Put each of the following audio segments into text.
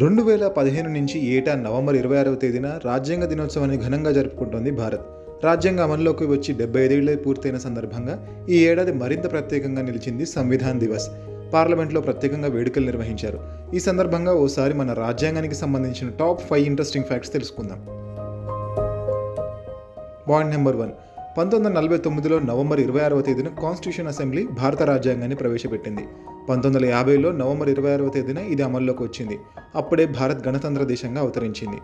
రెండు వేల పదిహేను నుంచి ఏటా నవంబర్ ఇరవై ఆరవ తేదీన రాజ్యాంగ దినోత్సవాన్ని ఘనంగా జరుపుకుంటోంది భారత్. రాజ్యాంగ అమల్లోకి వచ్చి డెబ్బై ఐదేళ్ళే పూర్తయిన సందర్భంగా ఈ ఏడాది మరింత ప్రత్యేకంగా నిలిచింది సంవిధాన్ దివస్. పార్లమెంట్లో ప్రత్యేకంగా వేడుకలు నిర్వహించారు. ఈ సందర్భంగా ఓసారి మన రాజ్యాంగానికి సంబంధించిన టాప్ ఫైవ్ ఇంట్రెస్టింగ్ ఫ్యాక్ట్స్ తెలుసుకుందాం. Point number one. పంతొమ్మిది వందల నలభై తొమ్మిదిలో నవంబర్ ఇరవై ఆరవ తేదీన కాన్స్టిట్యూషన్ అసెంబ్లీ భారత రాజ్యాంగాన్ని ప్రవేశపెట్టింది. పంతొమ్మిది వందల యాభైలో నవంబర్ ఇరవై ఆరవ తేదీన ఇది అమల్లోకి వచ్చింది. అప్పుడే భారత్ గణతంత్ర దేశంగా అవతరించింది.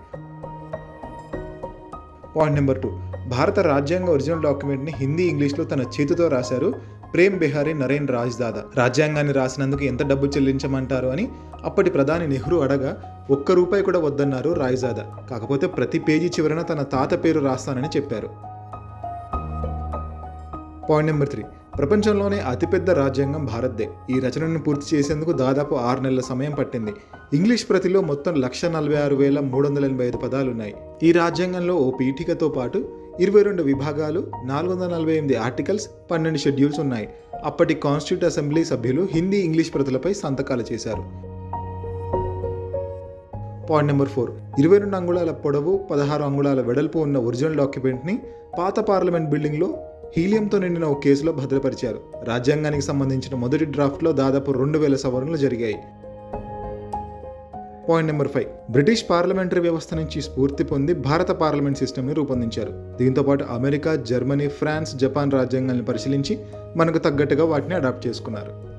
Point number two. భారత రాజ్యాంగ ఒరిజినల్ డాక్యుమెంట్ని హిందీ ఇంగ్లీష్లో తన చేతితో రాశారు ప్రేమ్ బిహారీ నరేన్ రాజ్ దాదా రాజ్యాంగాన్ని రాసినందుకు ఎంత డబ్బు చెల్లించమంటారు అని అప్పటి ప్రధాని నెహ్రూ అడగా ఒక్క రూపాయి కూడా వద్దన్నారు రాయ్జాదా కాకపోతే ప్రతి పేజీ చివరన తన తాత పేరు రాస్తానని చెప్పారు. Point number three. ప్రపంచంలోనే అతిపెద్ద రాజ్యాంగం భారత్దే. ఈ రచనను పూర్తి చేసేందుకు దాదాపు ఆరు నెలల సమయం పట్టింది. ఇంగ్లీష్ ప్రతిలో మొత్తం లక్ష నలభై ఆరు వేల మూడు వందల ఎనభై ఐదు పదాలు ఉన్నాయి ఈ రాజ్యాంగంలో ఓ పీఠికతో పాటు ఇరవై రెండు విభాగాలు నాలుగు వందల నలభై ఎనిమిది ఆర్టికల్స్ పన్నెండు షెడ్యూల్స్ ఉన్నాయి. అప్పటి కాన్స్టిట్యూట్ అసెంబ్లీ సభ్యులు హిందీ ఇంగ్లీష్ ప్రతులపై సంతకాలు చేశారు. Point number four. ఇరవై రెండు అంగుళాల పొడవు పదహారు అంగుళాల వెడల్పు ఉన్న ఒరిజినల్ డాక్యుమెంట్ని పాత పార్లమెంట్ బిల్డింగ్లో హీలియంతో నిండిన ఓ కేసులో భద్రపరిచారు. రాజ్యాంగానికి సంబంధించిన మొదటి డ్రాఫ్ట్లో దాదాపు రెండు వేల సవరణలు జరిగాయి. Point number five. British parliamentary వ్యవస్థ నుంచి స్ఫూర్తి పొంది భారత పార్లమెంట్ సిస్టమ్ని రూపొందించారు. దీంతో పాటు అమెరికా జర్మనీ ఫ్రాన్స్ జపాన్ రాజ్యాంగాన్ని పరిశీలించి మనకు తగ్గట్టుగా వాటిని అడాప్ట్ చేసుకున్నారు.